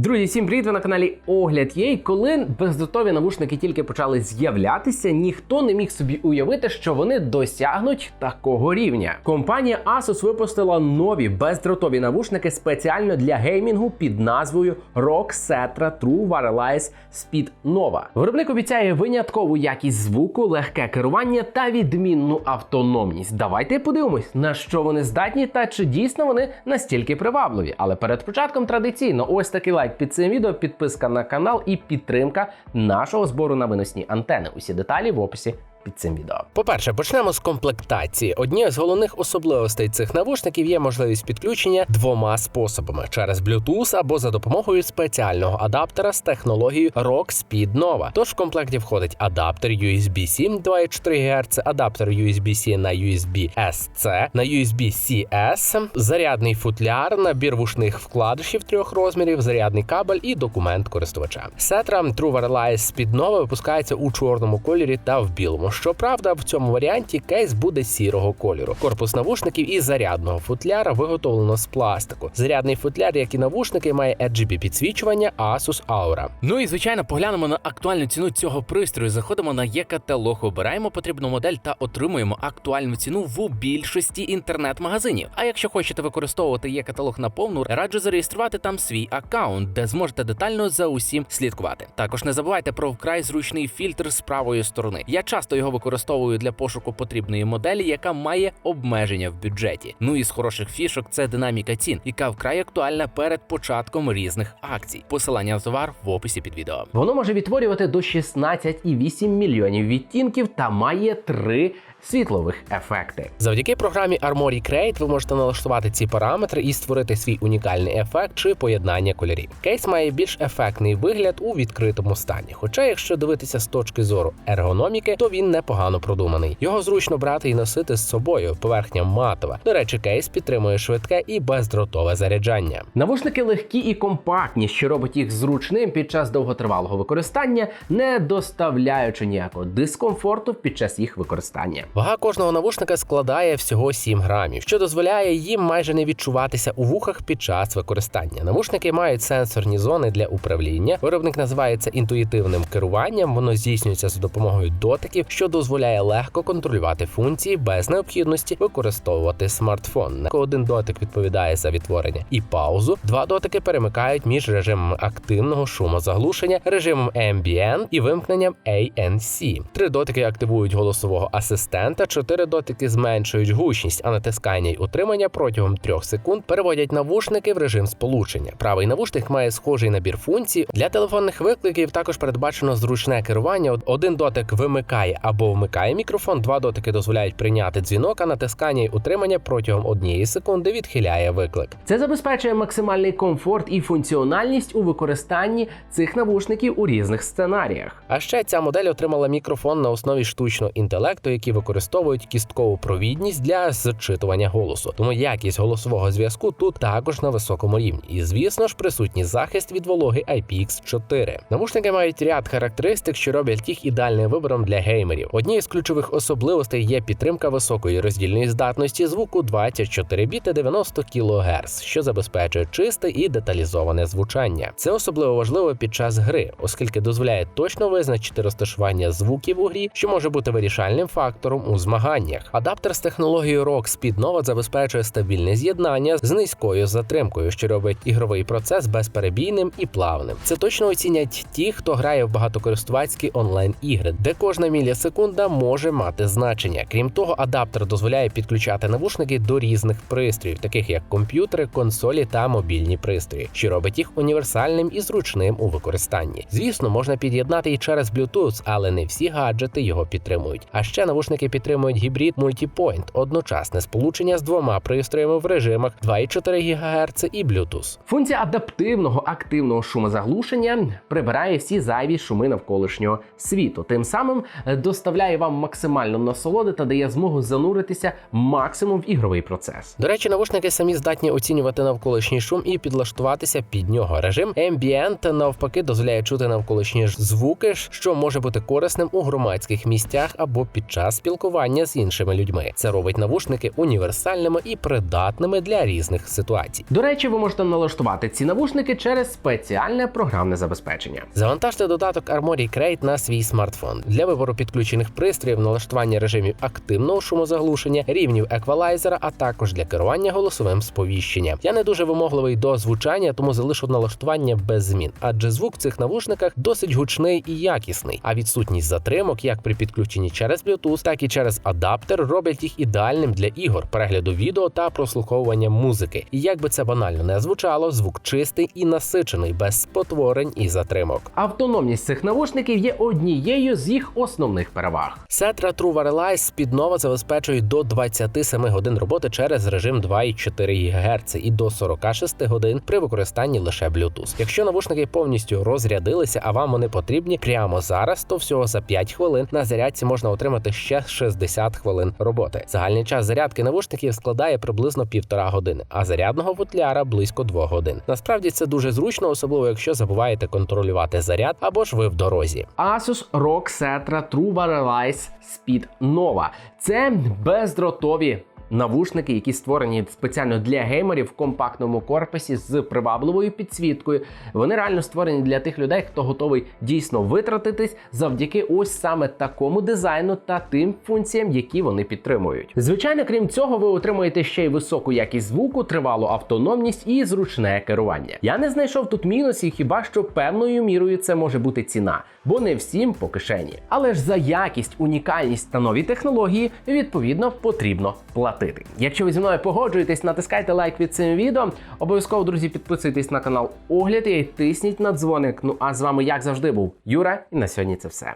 Друзі, всім привіт! Ви на каналі Огляд Єй. Коли бездротові навушники тільки почали з'являтися, ніхто не міг собі уявити, що вони досягнуть такого рівня. Компанія Asus випустила нові бездротові навушники спеціально для геймінгу під назвою ROG Cetra True Wireless Speed Nova. Виробник обіцяє виняткову якість звуку, легке керування та відмінну автономність. Давайте подивимось, на що вони здатні та чи дійсно вони настільки привабливі. Але перед початком традиційно ось такий лайк під цим відео, підписка на канал і підтримка нашого збору на виносні антени. Усі деталі в описі під цим відео. По-перше, почнемо з комплектації. Однією з головних особливостей цих навушників є можливість підключення двома способами: через Bluetooth або за допомогою спеціального адаптера з технологією ROG Speed Nova. Тож в комплекті входить адаптер USB-C 2,4 ГГц, адаптер USB-C на USB-SC, на USB-CS, зарядний футляр, набір вушних вкладишів трьох розмірів, зарядний кабель і документ користувача. Сетра True Wireless Speed Nova випускається у чорному кольорі та в білому. Щоправда, в цьому варіанті кейс буде сірого кольору. Корпус навушників і зарядного футляра виготовлено з пластику. Зарядний футляр, як і навушники, має RGB підсвічування Asus Aura. Ну і звичайно, поглянемо на актуальну ціну цього пристрою. Заходимо на є-каталог, обираємо потрібну модель та отримуємо актуальну ціну в більшості інтернет-магазинів. А якщо хочете використовувати є-каталог наповну, раджу зареєструвати там свій аккаунт, де зможете детально за усім слідкувати. Також не забувайте про вкрай зручний фільтр з правої сторони. Я часто його використовую для пошуку потрібної моделі, яка має обмеження в бюджеті. Ну і з хороших фішок це динаміка цін, яка вкрай актуальна перед початком різних акцій. Посилання на товар в описі під відео. Воно може відтворювати до 16,8 мільйонів відтінків та має три світлових ефекти. Завдяки програмі Armory Create ви можете налаштувати ці параметри і створити свій унікальний ефект чи поєднання кольорів. Кейс має більш ефектний вигляд у відкритому стані. Хоча, якщо дивитися з точки зору ергономіки, то він непогано продуманий. Його зручно брати і носити з собою. Поверхня матова. До речі, кейс підтримує швидке і бездротове заряджання. Навушники легкі і компактні, що робить їх зручним під час довготривалого використання, не доставляючи ніякого дискомфорту під час їх використання. Вага кожного навушника складає всього 7 грамів, що дозволяє їм майже не відчуватися у вухах під час використання. Навушники мають сенсорні зони для управління. Виробник називається інтуїтивним керуванням. Воно здійснюється за допомогою дотиків, що дозволяє легко контролювати функції без необхідності використовувати смартфон. Один дотик відповідає за відтворення і паузу. Два дотики перемикають між режимом активного шумозаглушення, режимом Ambient і вимкненням ANC. Три дотики активують голосового асистента асистента, 4 дотики зменшують гучність, а натискання й утримання протягом 3 секунд переводять навушники в режим сполучення. Правий навушник має схожий набір функцій. Для телефонних викликів також передбачено зручне керування. Один дотик вимикає або вмикає мікрофон, два дотики дозволяють прийняти дзвінок, а натискання й утримання протягом однієї секунди відхиляє виклик. Це забезпечує максимальний комфорт і функціональність у використанні цих навушників у різних сценаріях. А ще ця модель отримала мікрофон на основі штучного інтелекту, який використовують кісткову провідність для зчитування голосу. Тому якість голосового зв'язку тут також на високому рівні. І звісно ж, присутній захист від вологи IPX4. Навушники мають ряд характеристик, що роблять їх ідеальним вибором для геймерів. Однією з ключових особливостей є підтримка високої роздільної здатності звуку 24 біти 90 кГц, що забезпечує чисте і деталізоване звучання. Це особливо важливо під час гри, оскільки дозволяє точно визначити розташування звуків у грі, що може бути вирішальним фактором у змаганнях. Адаптер з технологією ROG Speed Nova забезпечує стабільне з'єднання з низькою затримкою, що робить ігровий процес безперебійним і плавним. Це точно оцінять ті, хто грає в багатокористувацькі онлайн-ігри, де кожна мілісекунда може мати значення. Крім того, адаптер дозволяє підключати навушники до різних пристроїв, таких як комп'ютери, консолі та мобільні пристрої, що робить їх універсальним і зручним у використанні. Звісно, можна під'єднати і через Bluetooth, але не всі гаджети його підтримують. А ще навушники підтримують гібрид Multipoint – одночасне сполучення з двома пристроями в режимах 2,4 ГГц і Bluetooth. Функція адаптивного активного шумозаглушення прибирає всі зайві шуми навколишнього світу. Тим самим е, доставляє вам максимальну насолоди та дає змогу зануритися максимум в ігровий процес. До речі, навушники самі здатні оцінювати навколишній шум і підлаштуватися під нього. Режим Ambient навпаки дозволяє чути навколишні ж звуки, що може бути корисним у громадських місцях або під час спілкування з іншими людьми. Це робить навушники універсальними і придатними для різних ситуацій. До речі, ви можете налаштувати ці навушники через спеціальне програмне забезпечення. Завантажте додаток Armoury Crate на свій смартфон для вибору підключених пристроїв, налаштування режимів активного шумозаглушення, рівнів еквалайзера, а також для керування голосовим сповіщенням. Я не дуже вимогливий до звучання, тому залишу налаштування без змін, адже звук в цих навушниках досить гучний і якісний. А відсутність затримок, як при підключенні через Bluetooth, так і через адаптер, роблять їх ідеальним для ігор, перегляду відео та прослуховування музики. І як би це банально не звучало, звук чистий і насичений, без спотворень і затримок. Автономність цих навушників є однією з їх основних переваг. Сетра True Wireless спіднова забезпечує до 27 годин роботи через режим 2,4 ГГц і до 46 годин при використанні лише Bluetooth. Якщо навушники повністю розрядилися, а вам вони потрібні прямо зараз, то всього за 5 хвилин на зарядці можна отримати ще 60 хвилин роботи. Загальний час зарядки навушників складає приблизно півтора години, а зарядного футляра близько двох годин. Насправді це дуже зручно, особливо якщо забуваєте контролювати заряд або ж ви в дорозі. Asus ROG Setra True Wireless Speed Nova. Це бездротові навушники, які створені спеціально для геймерів в компактному корпусі з привабливою підсвіткою. Вони реально створені для тих людей, хто готовий дійсно витратитись завдяки ось саме такому дизайну та тим функціям, які вони підтримують. Звичайно, крім цього, ви отримуєте ще й високу якість звуку, тривалу автономність і зручне керування. Я не знайшов тут мінусів, хіба що певною мірою це може бути ціна, бо не всім по кишені. Але ж за якість, унікальність та нові технології відповідно потрібно платити. Якщо ви зі мною погоджуєтесь, натискайте лайк під цим відео. Обов'язково, друзі, підписуйтесь на канал Огляд і тисніть на дзвоник. Ну а з вами, як завжди, був Юра, і на сьогодні це все.